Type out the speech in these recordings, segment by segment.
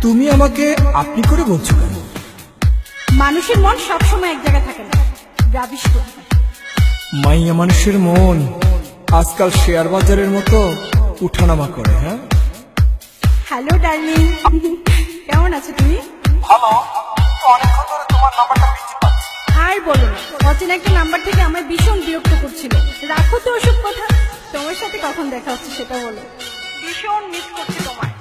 তুমি আমাকে আপনি করে বলছো কেন? মানুষের মন সবসময় এক জায়গায় থাকে না রাবিশ মাইয়া মানুষের মন আজকাল শেয়ার বাজারের মতো উঠানামা করে হ্যাঁ? Hello darling. কেমন আছো তুমি? ভালো। অনেকক্ষণ ধরে তোমার নাম্বারটা পাচ্ছি। আর বলো। না অচেনা একটা নাম্বার থেকে আমার ভীষণ বিরক্ত করছিল। রাখো তো ওসব কথা। তোমার সাথে কখন দেখা হচ্ছে সেটা বলো। ভীষণ মিস করছি তোমায়।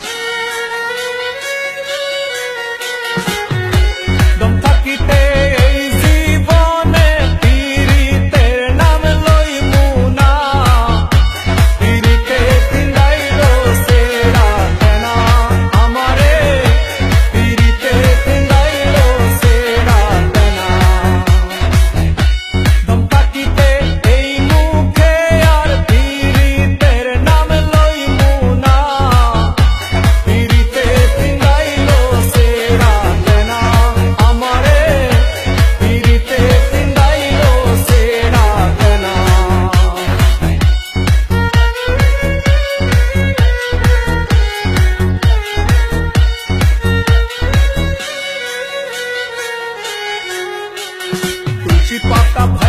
Pop pipoca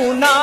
una